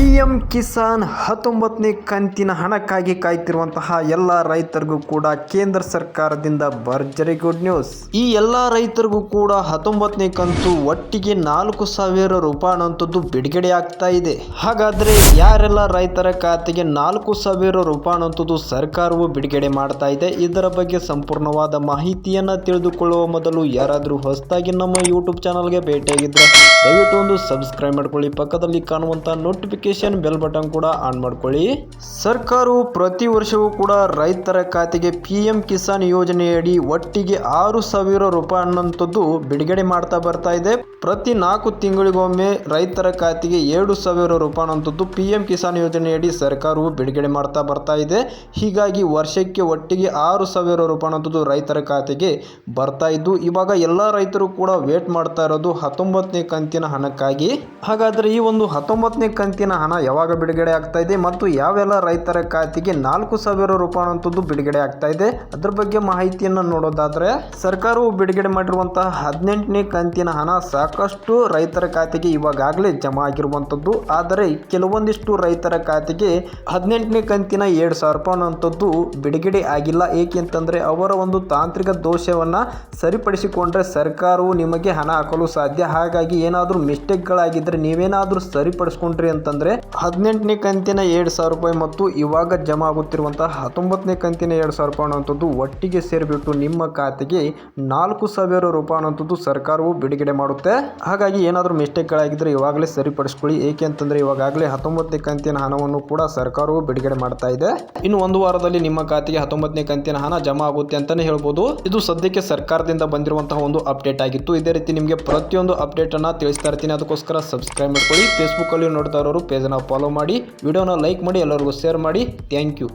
PM Kisan ಹತ್ತೊಂಬತ್ತನೇ ಕಂತಿನ ಹಣಕ್ಕಾಗಿ ಕಾಯ್ತಿರುವಂತಹ ಎಲ್ಲ ರೈತರಿಗೂ ಕೂಡ ಕೇಂದ್ರ ಸರ್ಕಾರದಿಂದ ಭರ್ಜರಿ ಗುಡ್ ನ್ಯೂಸ್ ಈ ಎಲ್ಲ ರೈತರಿಗೂ ಕೂಡ ಹತ್ತೊಂಬತ್ತನೇ ಕಂತು ಒಟ್ಟಿಗೆ ನಾಲ್ಕು ಸಾವಿರ ರೂಪಾಯಿ ಅನ್ನುವಂಥದ್ದು ಬಿಡುಗಡೆ ಆಗ್ತಾ ಇದೆ. ಹಾಗಾದ್ರೆ ಯಾರೆಲ್ಲ ರೈತರ ಖಾತೆಗೆ ನಾಲ್ಕು ಸಾವಿರ ರೂಪಾಯಿ ಅಂತದ್ದು ಸರ್ಕಾರವು ಬಿಡುಗಡೆ ಮಾಡ್ತಾ ಇದೆ, ಇದರ ಬಗ್ಗೆ ಸಂಪೂರ್ಣವಾದ ಮಾಹಿತಿಯನ್ನ ತಿಳಿದುಕೊಳ್ಳುವ ಮೊದಲು ಯಾರಾದರೂ ಹೊಸದಾಗಿ ನಮ್ಮ ಯೂಟ್ಯೂಬ್ ಚಾನಲ್ಗೆ ಭೇಟಿಯಾಗಿದ್ರೆ ದಯವಿಟ್ಟು ಒಂದು ಸಬ್ಸ್ಕ್ರೈಬ್ ಮಾಡ್ಕೊಳ್ಳಿ. ಪಕ್ಕದಲ್ಲಿ ಕಾಣುವಂತಹ ನೋಟಿಫಿಕೇಶನ್ ಬೆಲ್ ಬಟನ್ ಕೂಡ ಆನ್ ಮಾಡ್ಕೊಳ್ಳಿ. ಸರ್ಕಾರವು ಪ್ರತಿ ವರ್ಷವೂ ಕೂಡ ರೈತರ ಖಾತೆಗೆ ಪಿ ಎಂ ಕಿಸಾನ್ ಯೋಜನೆಯಡಿ ಒಟ್ಟಿಗೆ ಆರು ಸಾವಿರ ರೂಪಾಯಿ ಅನ್ನೋಂಥದ್ದು ಬಿಡುಗಡೆ ಮಾಡ್ತಾ ಬರ್ತಾ ಇದೆ. ಪ್ರತಿ ನಾಲ್ಕು ತಿಂಗಳಿಗೊಮ್ಮೆ ರೈತರ ಖಾತೆಗೆ ಎರಡು ಸಾವಿರ ರೂಪಾಯಿ ಅನ್ನೋಂಥದ್ದು ಪಿ ಎಂ ಕಿಸಾನ್ ಯೋಜನೆಯಡಿ ಸರ್ಕಾರವು ಬಿಡುಗಡೆ ಮಾಡ್ತಾ ಬರ್ತಾ ಇದೆ. ಹೀಗಾಗಿ ವರ್ಷಕ್ಕೆ ಒಟ್ಟಿಗೆ ಆರು ಸಾವಿರ ರೂಪಾಯಿ ಅನ್ನೋಂಥದ್ದು ರೈತರ ಖಾತೆಗೆ ಬರ್ತಾ ಇದ್ದು, ಇವಾಗ ಎಲ್ಲ ರೈತರು ಕೂಡ ವೇಟ್ ಮಾಡ್ತಾ ಇರೋದು ಹತ್ತೊಂಬತ್ತನೇ ಕಂತಿನ ಹಣಕ್ಕಾಗಿ. ಹಾಗಾದ್ರೆ ಈ ಒಂದು ಹತ್ತೊಂಬತ್ತನೇ ಕಂತಿನ ಹಣ ಯಾವಾಗ ಬಿಡುಗಡೆ ಆಗ್ತಾ ಇದೆ ಮತ್ತು ಯಾವೆಲ್ಲ ರೈತರ ಖಾತೆಗೆ ನಾಲ್ಕು ಸಾವಿರ ರೂಪಾಯಿ ಅಂತದ್ದು ಬಿಡುಗಡೆ ಆಗ್ತಾ ಇದೆ? ಅದ್ರ ಬಗ್ಗೆ ಮಾಹಿತಿಯನ್ನು ನೋಡೋದಾದ್ರೆ, ಸರ್ಕಾರವು ಬಿಡುಗಡೆ ಮಾಡಿರುವಂತಹ ಹದಿನೆಂಟನೇ ಕಂತಿನ ಹಣ ಸಾಕಷ್ಟು ರೈತರ ಖಾತೆಗೆ ಇವಾಗಲೇ ಜಮಾ ಆಗಿರುವಂಥದ್ದು. ಆದರೆ, ಕೆಲವೊಂದಿಷ್ಟು ರೈತರ ಖಾತೆಗೆ ಹದಿನೆಂಟನೇ ಕಂತಿನ ಎರಡು ಸಾವಿರ ರೂಪಾಯಿ ಅಂತದ್ದು ಬಿಡುಗಡೆ ಆಗಿಲ್ಲ. ಏಕೆಂತಂದ್ರೆ, ಅವರ ಒಂದು ತಾಂತ್ರಿಕ ದೋಷವನ್ನ ಸರಿಪಡಿಸಿಕೊಂಡ್ರೆ ಸರ್ಕಾರವು ನಿಮಗೆ ಹಣ ಹಾಕಲು ಸಾಧ್ಯ. ಹಾಗಾಗಿ ಏನಾದರೂ ಮಿಸ್ಟೇಕ್ಗಳಾಗಿದ್ದರೆ ನೀವೇನಾದರೂ ಸರಿಪಡಿಸ್ಕೊಂಡ್ರಿ ಅಂತಂದ್ರೆ ಹದಿನೆಂಟನೇ ಕಂತಿನ ಎರಡು ಸಾವಿರ ರೂಪಾಯಿ ಮತ್ತು ಇವಾಗ ಜಮಾ ಆಗುತ್ತಿರುವಂತಹ ಹತ್ತೊಂಬತ್ತನೇ ಕಂತಿನ ಎರಡು ಸಾವಿರ ರೂಪಾಯಿ ಅನ್ನೋಂಥದ್ದು ಒಟ್ಟಿಗೆ ಸೇರಿಬಿಟ್ಟು ನಿಮ್ಮ ಖಾತೆಗೆ ನಾಲ್ಕು ಸಾವಿರ ರೂಪಾಯಿ ಅನ್ನೋಂಥದ್ದು ಸರ್ಕಾರವು ಬಿಡುಗಡೆ ಮಾಡುತ್ತೆ. ಹಾಗಾಗಿ ಏನಾದರೂ ಮಿಸ್ಟೇಕ್ಗಳಾಗಿದ್ದರೆ ಇವಾಗಲೇ ಸರಿಪಡಿಸ್ಕೊಳ್ಳಿ. ಏಕೆ ಅಂತಂದ್ರೆ ಇವಾಗಲೇ ಹತ್ತೊಂಬತ್ತನೇ ಕಂತಿನ ಹಣವನ್ನು ಕೂಡ ಸರ್ಕಾರವು ಬಿಡುಗಡೆ ಮಾಡ್ತಾ ಇದೆ. ಇನ್ನು ಒಂದು ವಾರದಲ್ಲಿ ನಿಮ್ಮ ಖಾತೆಗೆ ಹತ್ತೊಂಬತ್ತನೇ ಕಂತಿನ ಹಣ ಜಮಾ ಆಗುತ್ತೆ ಅಂತಾನೆ ಹೇಳ್ಬೋದು. ಇದು ಸದ್ಯಕ್ಕೆ ಸರ್ಕಾರದಿಂದ ಬಂದಿರುವಂತಹ ಒಂದು ಅಪ್ಡೇಟ್ ಆಗಿತ್ತು. ಇದೇ ರೀತಿ ನಿಮಗೆ ಪ್ರತಿಯೊಂದು ಅಪ್ಡೇಟ್ ಅನ್ನ ತಿಳಿಸ್ತಾ ಇರ್ತೀನಿ. ಅದಕ್ಕೋಸ್ಕರ ಸಬ್ಸ್ಕ್ರೈಬ್ ಮಾಡ್ಕೊಳ್ಳಿ. ಫೇಸ್ಬುಕ್ ಅಲ್ಲಿ ನೋಡ್ತಾ ಇರೋರು ಪೇಜ್ ಫಾಲೋ ಮಾಡಿ ವಿಡಿಯೋನ ಲೈಕ್ ಮಾಡಿ ಎಲ್ಲರಿಗೂ ಶೇರ್ ಮಾಡಿ. Thank you